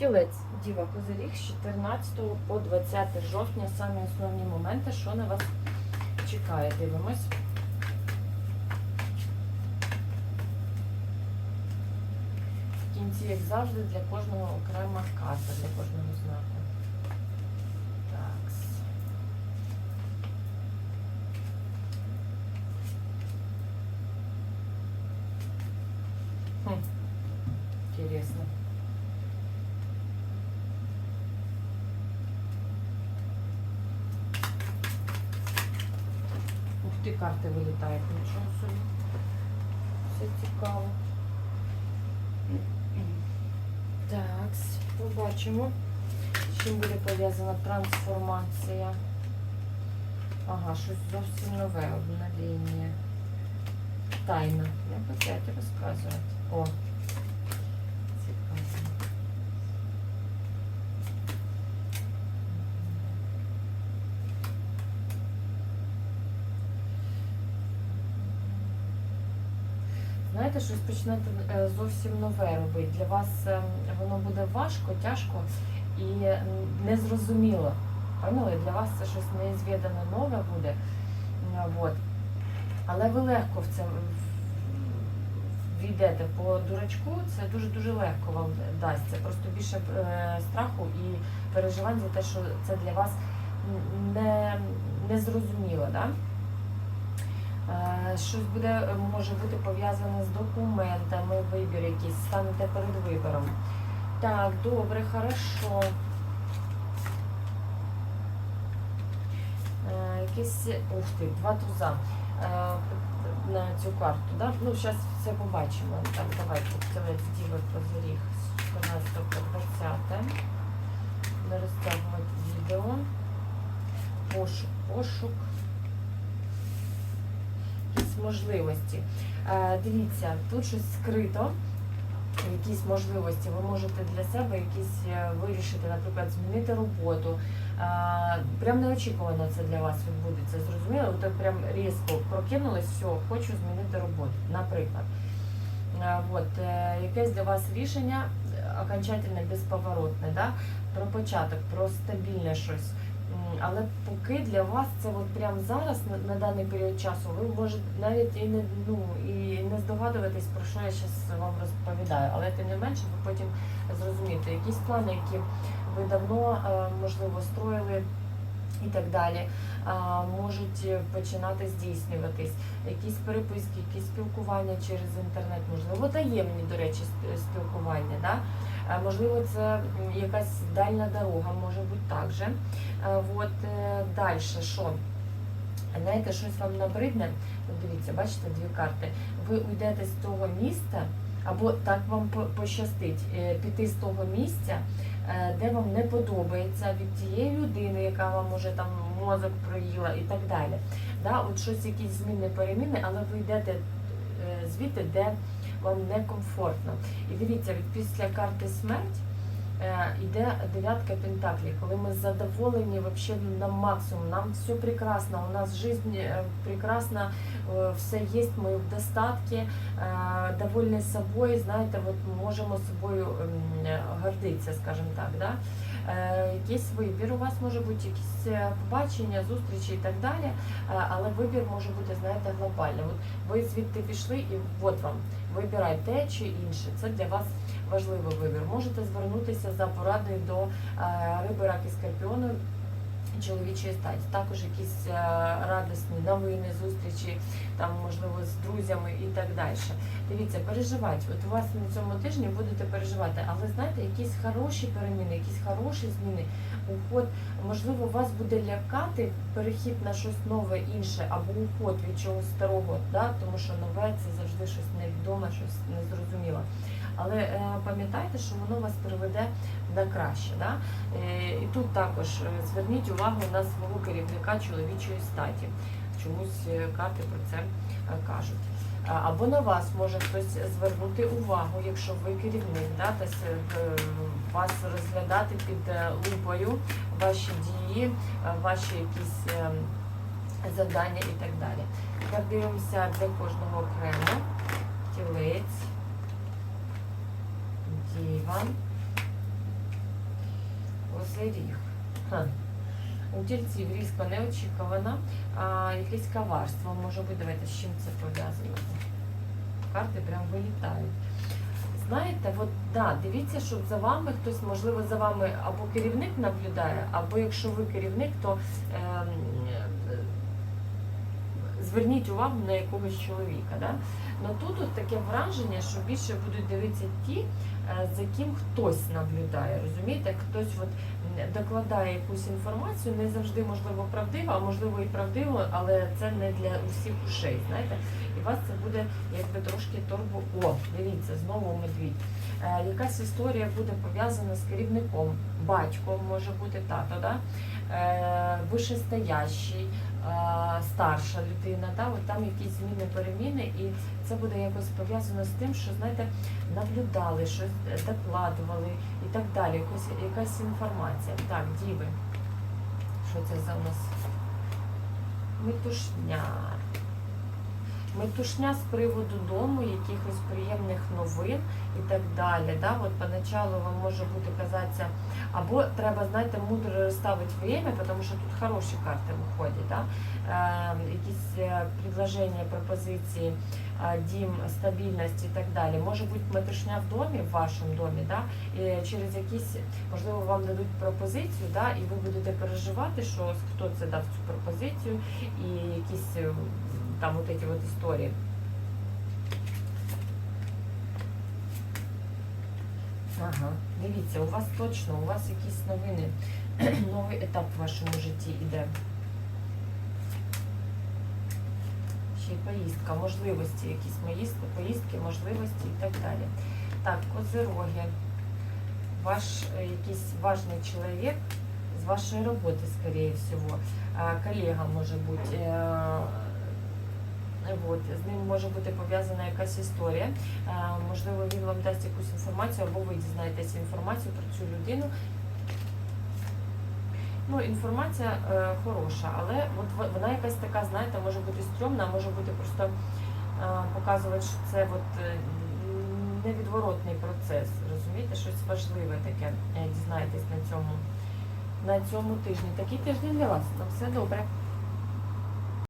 Тілець Діва Козиріг з 14 по 20 жовтня. Самі основні моменти, що на вас чекає. Дивимось. В кінці, як завжди, для кожного окрема карта, для кожного знаку. Такс. Хм. Интересно. Ти, карти вилітають, нічого собі. Все цікаво. Так, побачимо, з чим буде пов'язана трансформація. Ага, щось зовсім нове, одна лінія. Тайна. Не хотять розказувати. О. Цікаво. Знаєте, щось почнете е, зовсім нове робити. Для вас е, воно буде важко, тяжко і незрозуміло. Поняли? Для вас це щось неізвідане нове буде. М, Вот. Але ви легко в це війдете по дурачку, це дуже-дуже легко вам дасть. Це просто більше е, страху і переживань за те, що це для вас м, не, незрозуміло. Да? Е, Щось буде, е, може бути пов'язане з документами, вибір якийсь, станете перед вибором. Так, добре, хорошо. Е, Якісь, ух ти, два туза на цю карту. Да? Ну, зараз все побачимо. Так, давайте, давайте діви позоріг з 14 по 20. Не розтягувати відео. Пошук, пошук можливості. Е, Дивіться, тут щось скрито, якісь можливості. Ви можете для себе якісь е, вирішити, наприклад, змінити роботу. Е, Прям неочікувано це для вас відбудеться. Зрозуміло? Так прям різко прокинулись, все, хочу змінити роботу, наприклад. От, якесь для вас рішення окончательне, безповоротне, да? про початок, про стабільне щось. Але поки для вас це от прямо зараз, на, на даний період часу, ви можете навіть і не ну і не здогадуватись, про що я зараз вам розповідаю. Але тим не менше, ви потім зрозумієте, якісь плани, які ви давно е, можливо строїли. І так далі можуть починати здійснюватись якісь переписки, якісь спілкування через інтернет, можливо, таємні, до речі, спілкування. Да? Можливо, це якась дальня дорога, може бути так же. От далі, що? Знаєте, щось вам набридне. Дивіться, бачите, дві карти. Ви уйдете з того міста, або так вам пощастить е, піти з того місця, е, де вам не подобається від тієї людини, яка вам може там мозок проїла і так далі. Да, от щось, якісь зміни, переміни, але ви йдете е, звідти, де вам некомфортно. І дивіться, після карти смерть е, йде дев'ятка пентаклів, коли ми задоволені вообще на максимум, нам все прекрасно, у нас жизнь е, прекрасна, е, все є, ми в достатку, е, довольні собою, знаєте, от можемо собою гордитися, скажімо так. Да? Е, Якийсь вибір у вас може бути, якісь е, побачення, зустрічі і так далі, е, але вибір може бути, знаєте, глобальний. От ви звідти пішли і от вам, вибирай те чи інше. Це для вас важливий вибір. Можете звернутися за порадою до риби, раки, скорпіону, чоловічої статі. Також якісь е, радісні новини, зустрічі, там, можливо, з друзями і так далі. Дивіться, переживати. От у вас на цьому тижні будете переживати, але знаєте, якісь хороші переміни, якісь хороші зміни, уход, можливо, вас буде лякати перехід на щось нове, інше, або уход від чогось старого, да? тому що нове це завжди щось невідоме, щось незрозуміле. Але е, пам'ятайте, що воно вас приведе на краще. Да? Е, і тут також е, зверніть увагу на свого керівника чоловічої статі. Чомусь е, карти про це е, кажуть. Або на вас може хтось звернути увагу, якщо ви керівник, да, та вас розглядати під лупою ваші дії, ваші якісь завдання і так далі. Тепер дивимося для кожного окремо. Тілець, діва, це ріг. Ха. У тільців різко неочікувано, а якесь коварство може бути. Давайте з чим це пов'язано. Карти прям вилітають. Знаєте, от да, дивіться, щоб за вами хтось, можливо, за вами або керівник наблюдає, або якщо ви керівник, то е, зверніть увагу на якогось чоловіка. Да? Но тут от таке враження, що більше будуть дивитися ті, е, за ким хтось наблюдає. Розумієте, хтось от докладає якусь інформацію, не завжди можливо правдиво, а можливо і правдиво, але це не для усіх ушей. Знаєте, і вас це буде якби трошки торбу. О, дивіться, знову медвідь. Е, якась історія буде пов'язана з керівником, батьком може бути тато, да? е, вишестоящий, старша людина, да? от там якісь зміни, переміни, і це буде якось пов'язано з тим, що знаєте, наблюдали, щось докладували і так далі. Якось, якась інформація. Так, діви. Що це за у нас? Метушня. Метушня з приводу дому, якихось приємних новин і так далі. Да? От поначалу вам може бути казатися, або треба, знаєте, мудро розставити время, тому що тут хороші карти виходять. Да? Е, якісь предложення, пропозиції, е, дім, стабільність і так далі. Може бути метушня в домі, в вашому домі, да? і через якісь, можливо, вам дадуть пропозицію, да? і ви будете переживати, що хто це дав цю пропозицію, і якісь е, там от эти от історії. Ага, дивіться, у вас точно, у вас якісь новини, новий етап в вашому житті іде. Ще й поїздка, можливості, якісь поїздки, можливості і так далі. Так, козироги. Ваш е, якийсь важний чоловік з вашої роботи, скоріше всього. А, Колега може бути. От, з ним може бути пов'язана якась історія. Е, Можливо, він вам дасть якусь інформацію, або ви дізнаєтеся інформацію про цю людину. Ну, інформація е, хороша, але от вона якась така, знаєте, може бути стрьомна, може бути просто е, показувати, що це от, невідворотний процес. Розумієте, щось важливе таке дізнаєтесь на цьому, на цьому тижні. Такий тиждень для вас. Все добре.